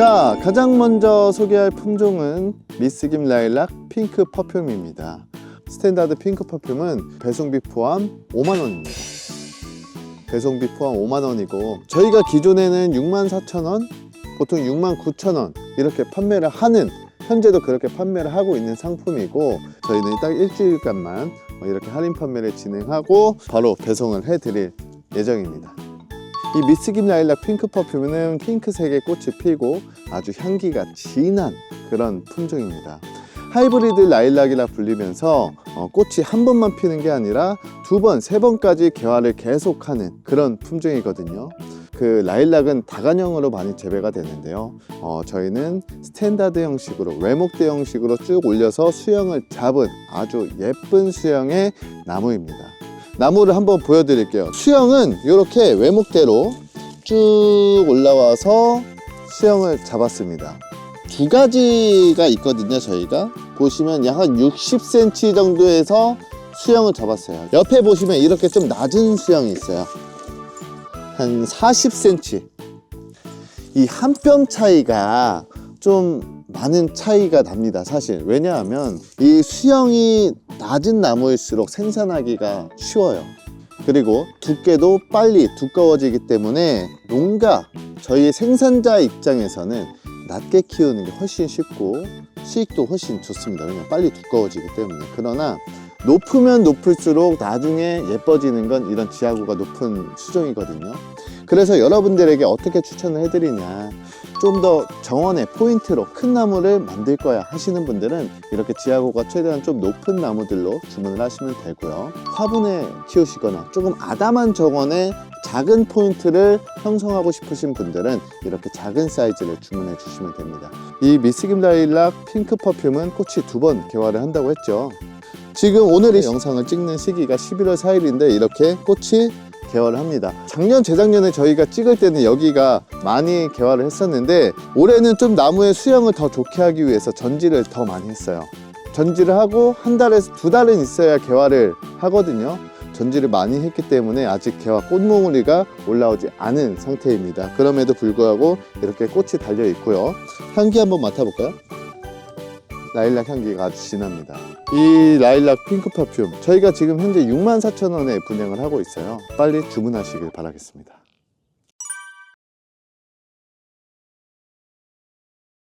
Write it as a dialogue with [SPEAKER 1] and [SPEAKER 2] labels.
[SPEAKER 1] 자, 가장 먼저 소개할 품종은 미스김 라일락 핑크 퍼퓸입니다. 스탠다드 핑크 퍼퓸은 배송비 포함 5만원입니다. 배송비 포함 5만원이고, 저희가 기존에는 6만 4천원, 보통 6만 9천원 이렇게 판매를 하는, 현재도 그렇게 판매를 하고 있는 상품이고, 저희는 딱 일주일간만 이렇게 할인 판매를 진행하고, 바로 배송을 해드릴 예정입니다. 이 미스김 라일락 핑크 퍼퓸은 핑크색의 꽃이 피고 아주 향기가 진한 그런 품종입니다. 하이브리드 라일락이라 불리면서 어, 꽃이 한 번만 피는 게 아니라 두 번, 세 번까지 개화를 계속하는 그런 품종이거든요. 그 라일락은 다간형으로 많이 재배가 되는데요. 어, 저희는 스탠다드 형식으로 외목대 형식으로 쭉 올려서 수영을 잡은 아주 예쁜 수영의 나무입니다. 나무를 한번 보여드릴게요. 수영은 이렇게 외목대로 쭉 올라와서 수영을 잡았습니다. 두 가지가 있거든요, 저희가. 보시면 약 한 60cm 정도에서 수영을 잡았어요. 옆에 보시면 이렇게 좀 낮은 수영이 있어요. 한 40cm. 이 한 뼘 차이가 좀 많은 차이가 납니다, 사실. 왜냐하면 이 수영이 낮은 나무일수록 생산하기가 쉬워요. 그리고 두께도 빨리 두꺼워지기 때문에 농가, 저희 생산자 입장에서는 낮게 키우는 게 훨씬 쉽고 수익도 훨씬 좋습니다. 왜냐면 빨리 두꺼워지기 때문에. 그러나 높으면 높을수록 나중에 예뻐지는 건 이런 지하구가 높은 수종이거든요. 그래서 여러분들에게 어떻게 추천을 해드리냐. 좀 더 정원의 포인트로 큰 나무를 만들 거야 하시는 분들은 이렇게 지하구가 최대한 좀 높은 나무들로 주문을 하시면 되고요. 화분에 키우시거나 조금 아담한 정원에 작은 포인트를 형성하고 싶으신 분들은 이렇게 작은 사이즈를 주문해 주시면 됩니다. 이 미스김 라일락 핑크 퍼퓸은 꽃이 두 번 개화를 한다고 했죠. 지금 오늘의 영상을 찍는 시기가 11월 4일인데 이렇게 꽃이 개화를 합니다. 작년, 재작년에 저희가 찍을 때는 여기가 많이 개화를 했었는데 올해는 좀 나무의 수영을 더 좋게 하기 위해서 전지를 더 많이 했어요. 전지를 하고 한 달에서 두 달은 있어야 개화를 하거든요. 전지를 많이 했기 때문에 아직 개화 꽃몽우리가 올라오지 않은 상태입니다. 그럼에도 불구하고 이렇게 꽃이 달려 있고요. 향기 한번 맡아볼까요? 라일락 향기가 아주 진합니다. 이 라일락 핑크 퍼퓸 저희가 지금 현재 64,000원에 분양을 하고 있어요. 빨리 주문하시길 바라겠습니다.